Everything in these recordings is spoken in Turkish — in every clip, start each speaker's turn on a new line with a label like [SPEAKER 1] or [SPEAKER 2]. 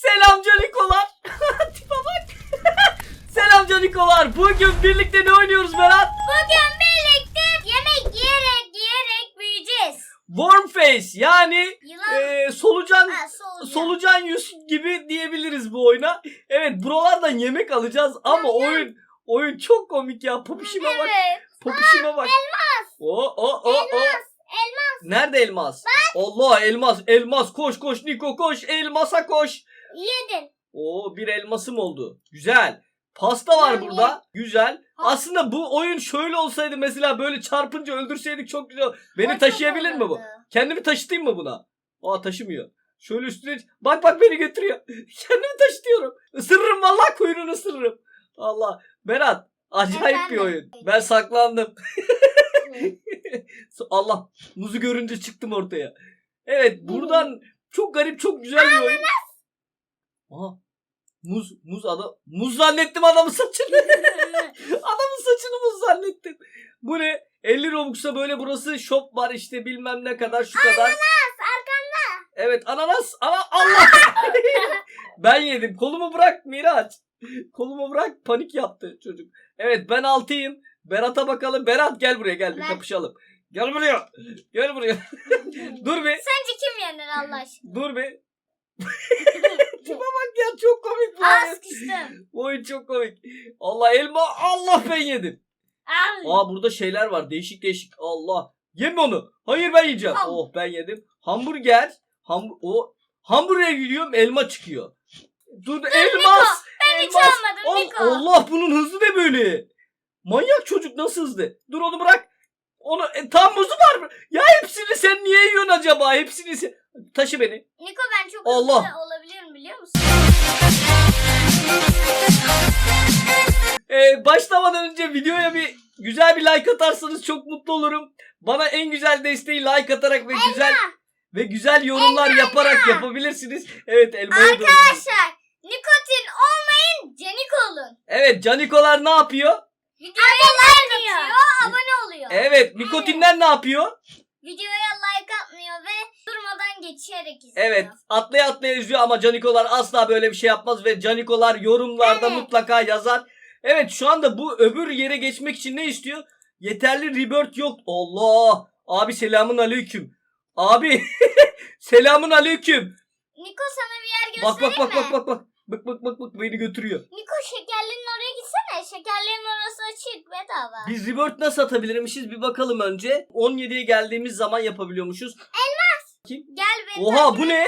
[SPEAKER 1] Selam canikolar. Tipe bak. Selam canikolar. Bugün birlikte ne oynuyoruz Berat?
[SPEAKER 2] Bugün birlikte yemek yiyerek yiyerek büyüyeceğiz.
[SPEAKER 1] Warm face yani
[SPEAKER 2] Yılan.
[SPEAKER 1] e, solucan
[SPEAKER 2] ha, solucan.
[SPEAKER 1] solucan yüz gibi diyebiliriz bu oyuna. Evet buralardan yemek alacağız ama oyun oyun çok komik ya. Popişime bak.
[SPEAKER 2] Evet.
[SPEAKER 1] Popişime bak. Elmas. O o o o.
[SPEAKER 2] Elmas.
[SPEAKER 1] Nerede elmas? Allah elmas elmas koş koş Niko koş elmasa koş.
[SPEAKER 2] Yedin.
[SPEAKER 1] Oo bir elmasım oldu. Güzel. Pasta var
[SPEAKER 2] Yani-
[SPEAKER 1] burada. Güzel. Aslında bu oyun şöyle olsaydı mesela böyle çarpınca öldürseydik çok güzel. Beni
[SPEAKER 2] çok
[SPEAKER 1] taşıyabilir mi bu?
[SPEAKER 2] olurdu.
[SPEAKER 1] Kendimi taşıtayım mı buna? Aa taşımıyor. Şöyle üstüne bak bak beni götürüyor. Kendimi taşıtıyorum. Isırırım vallahi kuyruğunu ısırırım. Allah. Berat acayip bir
[SPEAKER 2] Efendim?
[SPEAKER 1] oyun. Ben saklandım. Allah muzu görünce çıktım ortaya. Evet buradan çok garip çok güzel bir oyun. Aha. Muz, muz adam. Muz zannettim adamın saçını. adamın saçını muz zannettim. Bu ne? 50 Robux'a böyle burası shop var işte bilmem ne kadar şu kadar.
[SPEAKER 2] Arkanda.
[SPEAKER 1] Evet ananas. Ana Allah. ben yedim. Kolumu bırak Miraç. Kolumu bırak. Panik yaptı çocuk. Evet ben altıyım. Berat'a bakalım. Berat gel buraya gel bir
[SPEAKER 2] Ben-
[SPEAKER 1] kapışalım. Gel buraya. Gel buraya. Dur bir.
[SPEAKER 2] Sence kim yenir Allah aşkına?
[SPEAKER 1] Dur bir. Tipe bak ya çok komik bu oyun.
[SPEAKER 2] Az sıkıştım.
[SPEAKER 1] Bu oyun çok komik. Allah elma. Allah ben yedim.
[SPEAKER 2] Al.
[SPEAKER 1] Aa burada şeyler var. Değişik değişik. Allah. Yeme onu. Hayır ben yiyeceğim.
[SPEAKER 2] Ham.
[SPEAKER 1] Oh ben yedim. Hamburger. Ham o hamburger yiyorum elma çıkıyor. Dur elmas.
[SPEAKER 2] Ben hiç
[SPEAKER 1] elmas.
[SPEAKER 2] almadım
[SPEAKER 1] Al-
[SPEAKER 2] Niko.
[SPEAKER 1] Allah bunun hızı ne böyle? Manyak çocuk nasıl hızlı? Dur onu bırak. Onu e, tam muzu var mı? Ya hepsini sen niye yiyorsun acaba? Hepsini sen... Taşı beni.
[SPEAKER 2] Niko ben çok
[SPEAKER 1] Allah.
[SPEAKER 2] hızlı olabilirim biliyor musun?
[SPEAKER 1] Ee, başlamadan önce videoya bir güzel bir like atarsanız çok mutlu olurum. Bana en güzel desteği like atarak ve güzel ve güzel yorumlar yaparak yapabilirsiniz. Evet elmayı da-
[SPEAKER 2] Arkadaşlar nikotin olmayın canik olun.
[SPEAKER 1] Evet canikolar ne yapıyor?
[SPEAKER 2] Videoya like atıyor, abone oluyor.
[SPEAKER 1] Evet nikotinler ne yapıyor?
[SPEAKER 2] Videoya like atmıyor ve geçerek izliyor.
[SPEAKER 1] Evet atlaya atlaya izliyor ama canikolar asla böyle bir şey yapmaz ve canikolar yorumlarda
[SPEAKER 2] Evet.
[SPEAKER 1] mutlaka yazar. Evet şu anda bu öbür yere geçmek için ne istiyor? Yeterli rebirth yok. Allah! Abi selamun aleyküm. Abi selamun aleyküm.
[SPEAKER 2] Niko sana bir yer göstereyim
[SPEAKER 1] bak bak
[SPEAKER 2] mi?
[SPEAKER 1] bak bak bak. Bak bak bak bak beni götürüyor.
[SPEAKER 2] Niko şekerlerin oraya gitsene. Şekerlerin orası açık bedava.
[SPEAKER 1] Biz rebirth nasıl atabilirmişiz bir bakalım önce. 17'ye geldiğimiz zaman yapabiliyormuşuz.
[SPEAKER 2] Gel beni
[SPEAKER 1] Oha, bu ne?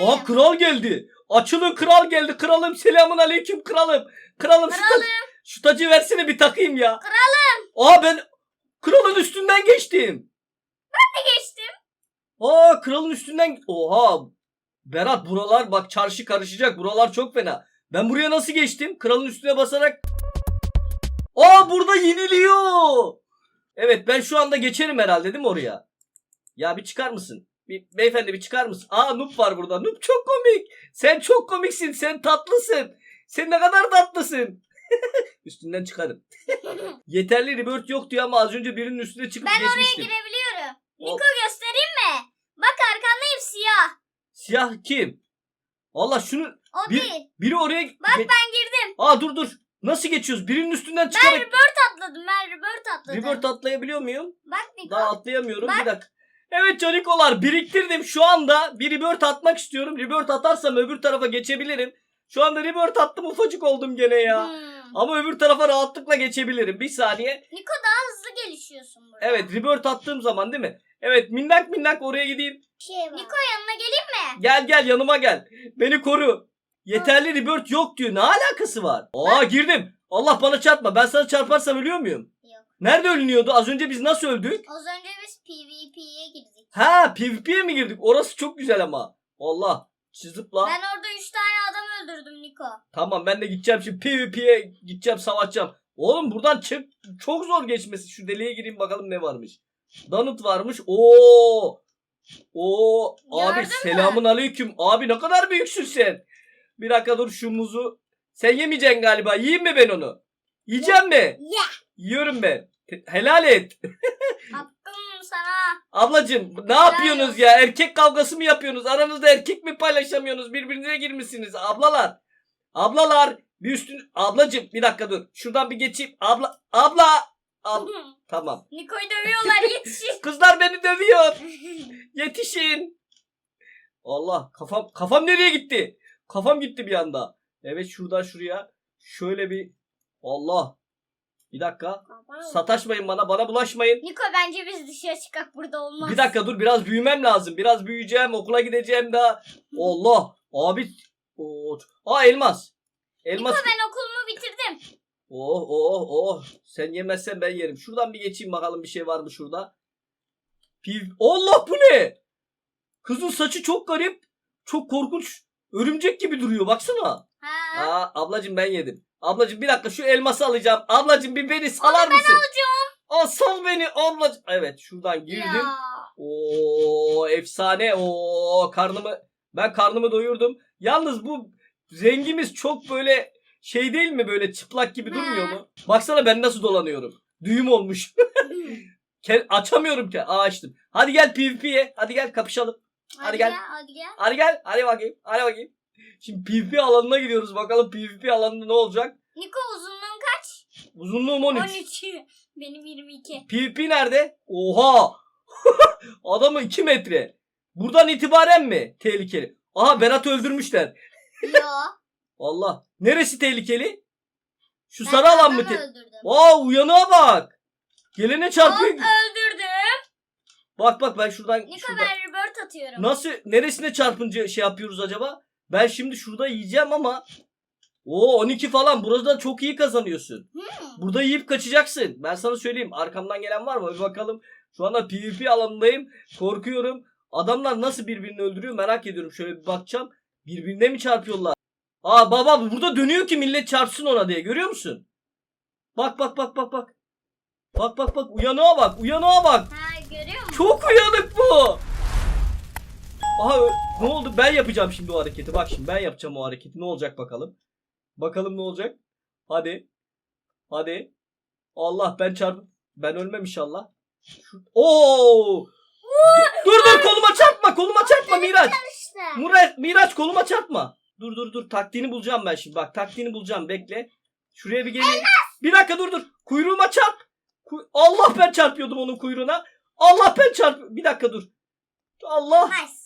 [SPEAKER 1] Oha kral geldi. Açılın kral geldi. Kralım selamun aleyküm kralım. Kralım şu,
[SPEAKER 2] Kralım.
[SPEAKER 1] ta- şu tacı versene bir takayım ya.
[SPEAKER 2] Kralım.
[SPEAKER 1] Aa ben kralın üstünden geçtim.
[SPEAKER 2] Ne geçtim?
[SPEAKER 1] Aa kralın üstünden. Oha. Berat buralar bak çarşı karışacak. Buralar çok fena. Ben buraya nasıl geçtim? Kralın üstüne basarak. Aa burada yeniliyor. Evet ben şu anda geçerim herhalde değil mi oraya? Ya bir çıkar mısın? Bir, beyefendi bir çıkar mısın? Aa Nup var burada. Nup çok komik. Sen çok komiksin. Sen tatlısın. Sen ne kadar tatlısın. Üstünden çıkarım. Yeterli rebirth yok diyor ama az önce birinin üstüne çıkıp
[SPEAKER 2] Ben oraya
[SPEAKER 1] geçmiştim.
[SPEAKER 2] girebiliyorum.
[SPEAKER 1] O-
[SPEAKER 2] Niko göstereyim mi? Bak arkandayım siyah.
[SPEAKER 1] Siyah kim? Allah şunu
[SPEAKER 2] O
[SPEAKER 1] Bir-
[SPEAKER 2] değil.
[SPEAKER 1] biri oraya
[SPEAKER 2] Bak ben girdim.
[SPEAKER 1] Aa dur dur. Nasıl geçiyoruz? Birinin üstünden
[SPEAKER 2] Ben
[SPEAKER 1] çıkarak
[SPEAKER 2] rebirth atladım. Ben rebirth atladım.
[SPEAKER 1] Rebirth atlayabiliyor muyum?
[SPEAKER 2] Bak Niko.
[SPEAKER 1] Daha atlayamıyorum.
[SPEAKER 2] Bak.
[SPEAKER 1] Bir dakika. Evet canikolar biriktirdim. Şu anda bir rebirth atmak istiyorum. Rebirth atarsam öbür tarafa geçebilirim. Şu anda rebirth attım ufacık oldum gene ya.
[SPEAKER 2] Hmm.
[SPEAKER 1] Ama öbür tarafa rahatlıkla geçebilirim. Bir saniye.
[SPEAKER 2] Niko daha hızlı gelişiyorsun burada.
[SPEAKER 1] Evet rebirth attığım zaman değil mi? Evet minnak minnak oraya gideyim.
[SPEAKER 2] Şey Niko yanına geleyim mi?
[SPEAKER 1] Gel gel yanıma gel. Beni koru. Yeterli rebirth yok diyor. Ne alakası var? Aa girdim. Allah bana çarpma. Ben sana çarparsam ölüyor muyum? Nerede ölünüyordu? Az önce biz nasıl öldük?
[SPEAKER 2] Az önce biz PvP'ye girdik.
[SPEAKER 1] Ha PvP'ye mi girdik? Orası çok güzel ama. Allah. Zıpla.
[SPEAKER 2] Ben orada 3 tane adam öldürdüm Niko.
[SPEAKER 1] Tamam ben de gideceğim şimdi PvP'ye gideceğim savaşacağım. Oğlum buradan çık. Çok zor geçmesi. Şu deliğe gireyim bakalım ne varmış. Donut varmış. Oo. Oo. Abi
[SPEAKER 2] mü?
[SPEAKER 1] selamun aleyküm. Abi ne kadar büyüksün sen. Bir dakika dur şu muzu. Sen yemeyeceksin galiba. Yiyeyim mi ben onu? Yiyeceğim mi?
[SPEAKER 2] Ya.
[SPEAKER 1] Yiyorum ben. Helal et.
[SPEAKER 2] Hakkım sana.
[SPEAKER 1] Ablacım ne yapıyorsunuz ya? Erkek kavgası mı yapıyorsunuz? Aranızda erkek mi paylaşamıyorsunuz? Birbirinize girmişsiniz ablalar. Ablalar bir üstün ablacım bir dakika dur. Şuradan bir geçeyim. Abla abla. Ab- tamam.
[SPEAKER 2] Niko'yu dövüyorlar yetişin.
[SPEAKER 1] Kızlar beni dövüyor. Yetişin. Allah kafam kafam nereye gitti? Kafam gitti bir anda. Evet şuradan şuraya şöyle bir Allah. Bir dakika. Sataşmayın bana, bana bulaşmayın.
[SPEAKER 2] Niko bence biz dışarı çıkak burada olmaz.
[SPEAKER 1] Bir dakika dur biraz büyümem lazım. Biraz büyüyeceğim, okula gideceğim daha. Allah. Abi. Oo. Aa elmas. Elmas.
[SPEAKER 2] Niko ben okulumu bitirdim.
[SPEAKER 1] Oh oh oh. Sen yemezsen ben yerim. Şuradan bir geçeyim bakalım bir şey var mı şurada. Piv. Allah bu ne? Kızın saçı çok garip. Çok korkunç. Örümcek gibi duruyor baksana.
[SPEAKER 2] Ha.
[SPEAKER 1] Aa ablacım ben yedim. Ablacım bir dakika şu elması alacağım. Ablacım bir beni salar mısın? Aa sal beni ablacım. Evet şuradan girdim.
[SPEAKER 2] Ya.
[SPEAKER 1] Oo efsane. Oo karnımı ben karnımı doyurdum. Yalnız bu rengimiz çok böyle şey değil mi böyle çıplak gibi durmuyor mu? Baksana ben nasıl dolanıyorum. Düğüm olmuş. Ke- Açamıyorum ki. Aa açtım. Hadi gel PvP'ye. Hadi gel kapışalım. Hadi gel.
[SPEAKER 2] Hadi gel.
[SPEAKER 1] Hadi gel. Hadi bakayım. Hadi bakayım. Şimdi PvP alanına gidiyoruz. Bakalım PvP alanında ne olacak?
[SPEAKER 2] Niko uzunluğun kaç?
[SPEAKER 1] Uzunluğum 13.
[SPEAKER 2] 13. Benim 22.
[SPEAKER 1] PvP nerede? Oha! Adamı 2 metre. Buradan itibaren mi? Tehlikeli. Aha Berat öldürmüşler.
[SPEAKER 2] Yo.
[SPEAKER 1] Allah. Neresi tehlikeli? Şu
[SPEAKER 2] ben
[SPEAKER 1] sarı alan mı? Te-. Aa uyanığa bak. Gelene çarpıyor.
[SPEAKER 2] Hop, öldürdüm.
[SPEAKER 1] Bak bak ben şuradan
[SPEAKER 2] Niko
[SPEAKER 1] şuradan.
[SPEAKER 2] ben rebirth atıyorum.
[SPEAKER 1] Nasıl neresine çarpınca şey yapıyoruz acaba? Ben şimdi şurada yiyeceğim ama o 12 falan. Burada çok iyi kazanıyorsun.
[SPEAKER 2] Hmm.
[SPEAKER 1] Burada yiyip kaçacaksın. Ben sana söyleyeyim. Arkamdan gelen var mı? Bir bakalım. Şu anda PvP alanındayım. Korkuyorum. Adamlar nasıl birbirini öldürüyor merak ediyorum. Şöyle bir bakacağım. Birbirine mi çarpıyorlar? Aa baba burada dönüyor ki millet çarpsın ona diye. Görüyor musun? Bak bak bak bak bak. Bak bak bak. Uyanığa bak. Uyanığa bak.
[SPEAKER 2] Ha görüyor musun?
[SPEAKER 1] Çok uyanık bu. Aha ne oldu? Ben yapacağım şimdi o hareketi. Bak şimdi ben yapacağım o hareketi. Ne olacak bakalım. Bakalım ne olacak. Hadi. Hadi. Allah ben çarp. Ben ölmem inşallah. Oo! dur dur koluma çarpma. Koluma çarpma Miraç. Murat, Miraç koluma çarpma. Dur dur dur taktiğini bulacağım ben şimdi. Bak taktiğini bulacağım bekle. Şuraya bir geleyim. Bir dakika dur dur. Kuyruğuma çarp. Kuy- Allah ben çarpıyordum onun kuyruğuna. Allah ben çarp. Bir dakika dur. Allah.
[SPEAKER 2] Nice.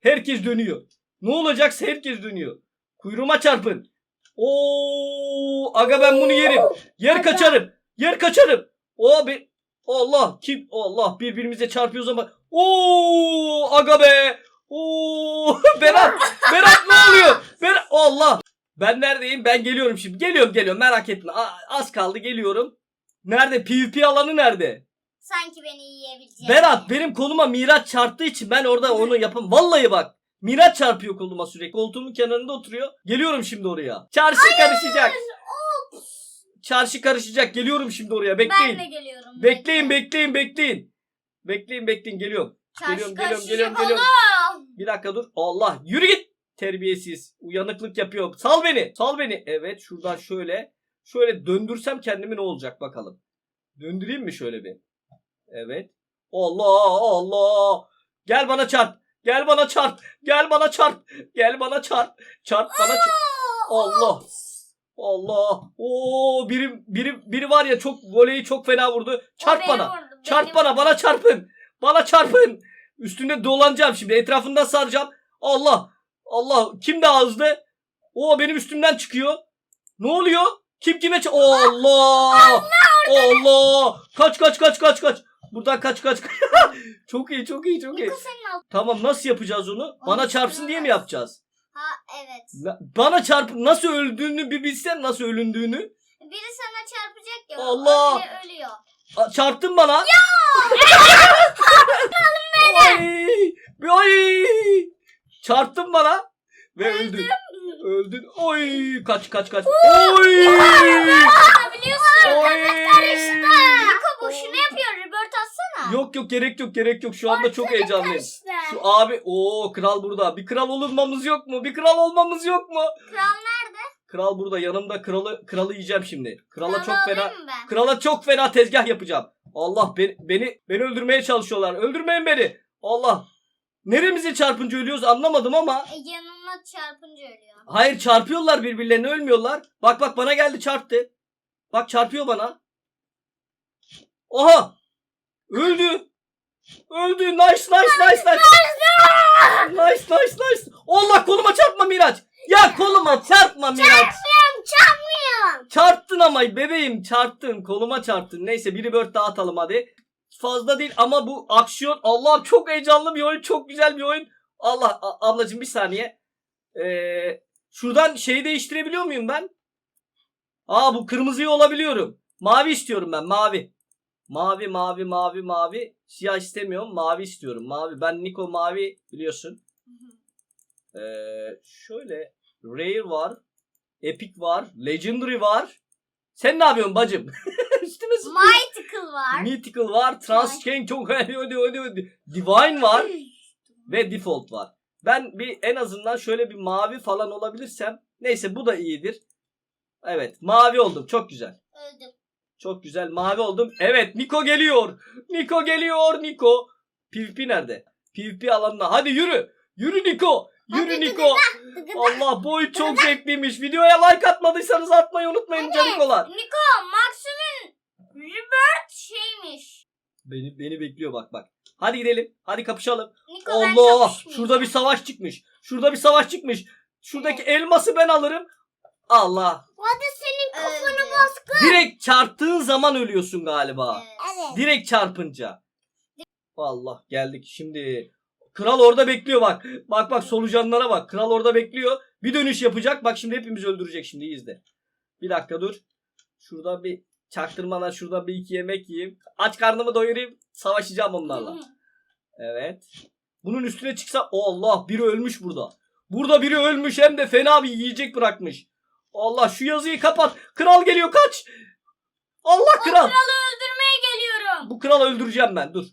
[SPEAKER 1] Herkes dönüyor. Ne olacaksa herkes dönüyor. Kuyruğuma çarpın. Oo, aga ben bunu yerim. Yer kaçarım. Yer kaçarım. O bir Allah kim Allah birbirimize çarpıyoruz ama Oo aga be. Oo Berat Berat ne oluyor? Berat Allah. Ben neredeyim? Ben geliyorum şimdi. Geliyorum geliyorum merak etme. Az kaldı geliyorum. Nerede? PvP alanı nerede?
[SPEAKER 2] Sanki beni yiyebilecek.
[SPEAKER 1] Berat benim koluma Miraç çarptığı için ben orada onu yapam. Vallahi bak. Miraç çarpıyor koluma sürekli. Koltuğumun kenarında oturuyor. Geliyorum şimdi oraya. Çarşı karışacak. Çarşı karışacak. Geliyorum şimdi oraya. Bekleyin.
[SPEAKER 2] Ben de geliyorum.
[SPEAKER 1] Bekleyin bekleyin bekleyin. Bekleyin bekleyin geliyorum.
[SPEAKER 2] Çarşı
[SPEAKER 1] Geliyorum, geliyorum,
[SPEAKER 2] karışacak
[SPEAKER 1] geliyorum, geliyorum.
[SPEAKER 2] oğlum.
[SPEAKER 1] Bir dakika dur. Allah yürü git. Terbiyesiz. Uyanıklık yapıyor. Sal beni. Sal beni. Evet şuradan şöyle. Şöyle döndürsem kendimi ne olacak bakalım. Döndüreyim mi şöyle bir? Evet. Allah Allah. Gel bana çarp. Gel bana çarp. Gel bana çarp. Gel bana çarp. Çarp bana çarp. Allah. Allah. Oo biri biri biri var ya çok voleyi çok fena vurdu. Çarp
[SPEAKER 2] beni
[SPEAKER 1] bana.
[SPEAKER 2] vurdu,
[SPEAKER 1] Çarp
[SPEAKER 2] beni
[SPEAKER 1] bana, bana çarpın. Bana çarpın. Üstünde dolanacağım şimdi. Etrafından saracağım. Allah. Allah. Kim daha hızlı? O benim üstümden çıkıyor. Ne oluyor? Kim kime ç- Allah. Allah. Kaç kaç kaç kaç kaç. Buradan kaç kaç. çok iyi, çok iyi, çok iyi.
[SPEAKER 2] Senin alt.
[SPEAKER 1] Tamam nasıl yapacağız onu? Bana çarpsın diye mi yapacağız?
[SPEAKER 2] Ha evet.
[SPEAKER 1] Na- Bana çarp nasıl öldüğünü bir bilsem nasıl ölündüğünü.
[SPEAKER 2] Biri sana çarpacak ya.
[SPEAKER 1] Allah!
[SPEAKER 2] Öyle ölüyor.
[SPEAKER 1] A- Çarptın bana. Ya! ay! Ay! Çarptın bana ve öldün. Öldün. Oy! Kaç kaç kaç. Oy!
[SPEAKER 2] Biliyorsun.
[SPEAKER 1] Oy!
[SPEAKER 2] Niko boşuna yapıyor. Rebirth atsana.
[SPEAKER 1] Yok yok gerek yok gerek yok. Şu anda çok heyecanlıyım. Şu abi o kral burada. Bir kral olmamız yok mu? Bir kral olmamız yok mu?
[SPEAKER 2] Kral nerede?
[SPEAKER 1] Kral burada. Yanımda kralı kralı yiyeceğim şimdi. Krala
[SPEAKER 2] Kralı
[SPEAKER 1] çok fena.
[SPEAKER 2] alayım mı ben?
[SPEAKER 1] Krala çok fena tezgah yapacağım. Allah beni, beni beni öldürmeye çalışıyorlar. Öldürmeyin beni. Allah. Neremize çarpınca ölüyoruz anlamadım ama.
[SPEAKER 2] E, yanına çarpınca ölüyor.
[SPEAKER 1] Hayır çarpıyorlar birbirlerine ölmüyorlar. Bak bak bana geldi çarptı. Bak çarpıyor bana. Oha. Öldü. Öldü. Nice nice nice nice. Nice nice nice. Allah koluma çarpma Miraç. Ya koluma çarpma Miraç.
[SPEAKER 2] Çarpmıyorum çarpmıyorum.
[SPEAKER 1] Çarptın ama bebeğim çarptın. Koluma çarptın. Neyse biri bird daha atalım hadi. Fazla değil ama bu aksiyon Allah'ım çok heyecanlı bir oyun. Çok güzel bir oyun. Allah a- ablacığım bir saniye. Ee, şuradan şeyi değiştirebiliyor muyum ben? Aa bu kırmızıyı olabiliyorum. Mavi istiyorum ben mavi. Mavi mavi mavi mavi. Siyah istemiyorum mavi istiyorum. Mavi ben Niko mavi biliyorsun. Ee, şöyle Rare var. Epic var. Legendary var. Sen ne yapıyorsun bacım? Zıplıyor.
[SPEAKER 2] Mythical var.
[SPEAKER 1] Mythical var. Transchain çok. Divine var. Ve Default var. Ben bir en azından şöyle bir mavi falan olabilirsem. Neyse bu da iyidir. Evet mavi oldum. Çok güzel.
[SPEAKER 2] Öldüm.
[SPEAKER 1] Çok güzel mavi oldum. Evet Niko geliyor. Niko geliyor Niko. PvP nerede? PvP alanına. Hadi yürü. Yürü Niko. Yürü Niko. Allah bu oyun çok zevkliymiş. Videoya like atmadıysanız atmayı unutmayın canikolar.
[SPEAKER 2] Niko Maxim'in Rebirth şeymiş.
[SPEAKER 1] Beni beni bekliyor bak bak. Hadi gidelim. Hadi kapışalım.
[SPEAKER 2] Niko ben
[SPEAKER 1] Allah!
[SPEAKER 2] kapışmayayım.
[SPEAKER 1] Şurada bir savaş çıkmış. Şurada bir savaş çıkmış. Şuradaki elması ben alırım. Allah.
[SPEAKER 2] Hadi senin kafanı bas.
[SPEAKER 1] Direkt çarptığın zaman ölüyorsun galiba.
[SPEAKER 2] Evet.
[SPEAKER 1] Direkt çarpınca. Allah geldik şimdi. Kral orada bekliyor bak. Bak bak solucanlara bak. Kral orada bekliyor. Bir dönüş yapacak. Bak şimdi hepimiz öldürecek şimdi iyi izle. Bir dakika dur. Şuradan bir çaktırmadan şuradan bir iki yemek yiyeyim. Aç karnımı doyurayım. Savaşacağım onlarla. Evet. Bunun üstüne çıksa O Allah biri ölmüş burada. Burada biri ölmüş hem de fena bir yiyecek bırakmış. Allah şu yazıyı kapat. Kral geliyor kaç. Allah kral.
[SPEAKER 2] Kralı öldürmeye geliyorum.
[SPEAKER 1] Bu kralı öldüreceğim ben dur.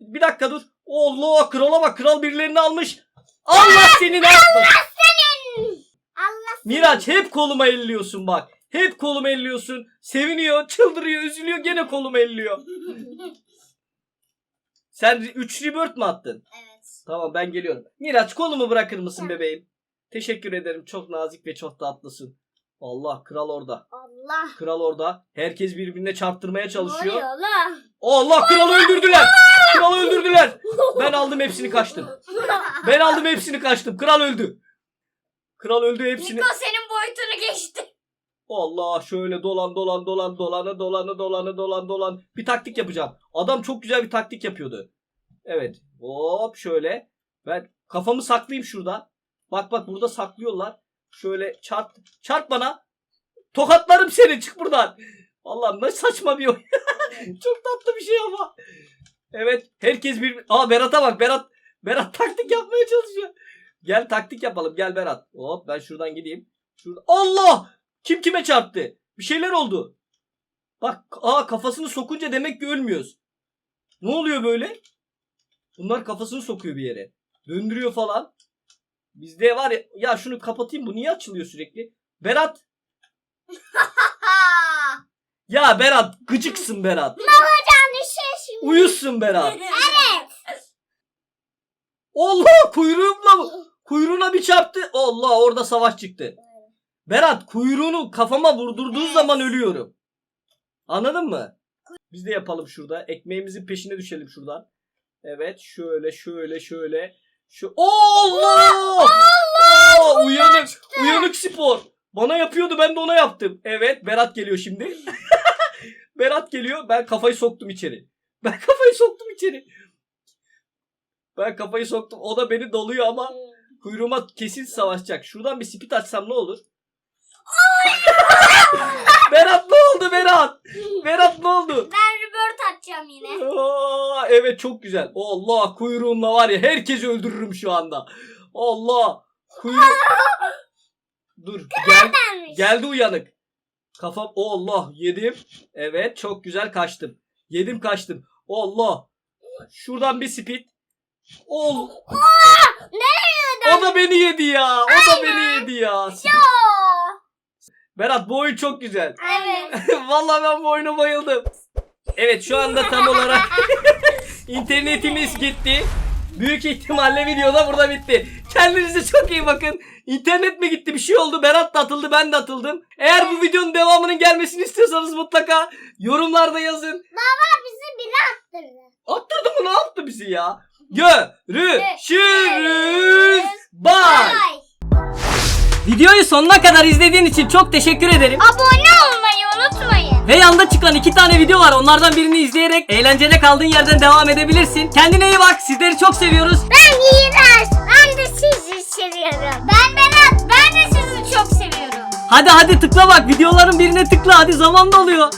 [SPEAKER 1] Bir dakika dur. Allah krala bak kral birilerini almış. Allah seni ne yaptı?
[SPEAKER 2] Allah
[SPEAKER 1] Miraç hep koluma elliyorsun bak. Hep koluma elliyorsun. Seviniyor, çıldırıyor, üzülüyor gene koluma elliyor. Sen 3 rebirth mi attın?
[SPEAKER 2] Evet.
[SPEAKER 1] Tamam ben geliyorum. Miraç kolumu bırakır mısın bebeğim? Teşekkür ederim. Çok nazik ve çok tatlısın. Allah kral orada.
[SPEAKER 2] Allah.
[SPEAKER 1] Kral orada. Herkes birbirine çarptırmaya çalışıyor.
[SPEAKER 2] Ne oluyor lan?
[SPEAKER 1] Allah kralı öldürdüler. Kralı öldürdüler. Ben aldım hepsini kaçtım. Ben aldım hepsini kaçtım. Kral öldü. Kral öldü hepsini.
[SPEAKER 2] Niko geçti.
[SPEAKER 1] Allah şöyle dolan dolan dolan dolanı dolanı dolanı dolan dolan. Bir taktik yapacağım. Adam çok güzel bir taktik yapıyordu. Evet. Hop şöyle. Ben kafamı saklayayım şurada. Bak bak burada saklıyorlar. Şöyle çarp. Çarp bana. Tokatlarım seni çık buradan. Allah'ım ne saçma bir oyun. çok tatlı bir şey ama. Evet. Herkes bir... Aa Berat'a bak. Berat Berat taktik yapmaya çalışıyor. Gel taktik yapalım. Gel Berat. Hop ben şuradan gideyim. Şurada. Allah! Kim kime çarptı? Bir şeyler oldu. Bak aa kafasını sokunca demek ki ölmüyoruz. Ne oluyor böyle? Bunlar kafasını sokuyor bir yere. Döndürüyor falan. Bizde var ya ya şunu kapatayım bu niye açılıyor sürekli? Berat ya Berat gıcıksın Berat.
[SPEAKER 2] Yani şey şimdi.
[SPEAKER 1] Uyuzsun Berat.
[SPEAKER 2] Evet.
[SPEAKER 1] Allah kuyruğumla? Kuyruğuna bir çarptı. Allah orada savaş çıktı. Berat kuyruğunu kafama vurdurduğu zaman ölüyorum. Anladın mı? Biz de yapalım şurada. Ekmeğimizin peşine düşelim şuradan. Evet şöyle şöyle şöyle. Şu Allah! Allah! uyanık uyanık spor. Bana yapıyordu ben de ona yaptım. Evet Berat geliyor şimdi. Berat geliyor. Ben kafayı soktum içeri. Ben kafayı soktum içeri. Ben kafayı soktum. O da beni doluyor ama kuyruğuma kesin savaşacak. Şuradan bir spit açsam ne olur? Berat ne oldu Berat? Berat ne oldu?
[SPEAKER 2] Ben Rebirth atacağım yine.
[SPEAKER 1] Aa, evet çok güzel. Allah kuyruğunla var ya herkesi öldürürüm şu anda. Allah kuyruğu. Dur gel, geldi uyanık. Kafam Allah yedim. Evet çok güzel kaçtım. Yedim kaçtım. Allah. Şuradan bir speed. Ol. O da beni yedi ya. O da beni yedi ya. Berat bu oyun çok güzel.
[SPEAKER 2] Evet.
[SPEAKER 1] Vallahi ben bu oyuna bayıldım. Evet şu anda tam olarak internetimiz gitti. Büyük ihtimalle video da burada bitti. Kendinize çok iyi bakın. İnternet mi gitti bir şey oldu. Berat da atıldı ben de atıldım. Eğer bu videonun devamının gelmesini istiyorsanız mutlaka yorumlarda yazın.
[SPEAKER 2] Baba bizi biri attırdı.
[SPEAKER 1] Attırdı mı ne yaptı bizi ya? Görüşürüz. Bye.
[SPEAKER 2] Bye.
[SPEAKER 1] Videoyu sonuna kadar izlediğin için çok teşekkür ederim.
[SPEAKER 2] Abone olmayı unutmayın.
[SPEAKER 1] Ve yanda çıkan iki tane video var. Onlardan birini izleyerek eğlencene kaldığın yerden devam edebilirsin. Kendine iyi bak. Sizleri çok seviyoruz.
[SPEAKER 2] Ben İğrenç. Ben de sizi seviyorum. Ben Berat. Ben de sizi çok seviyorum.
[SPEAKER 1] Hadi hadi tıkla bak. Videoların birine tıkla. Hadi zaman doluyor.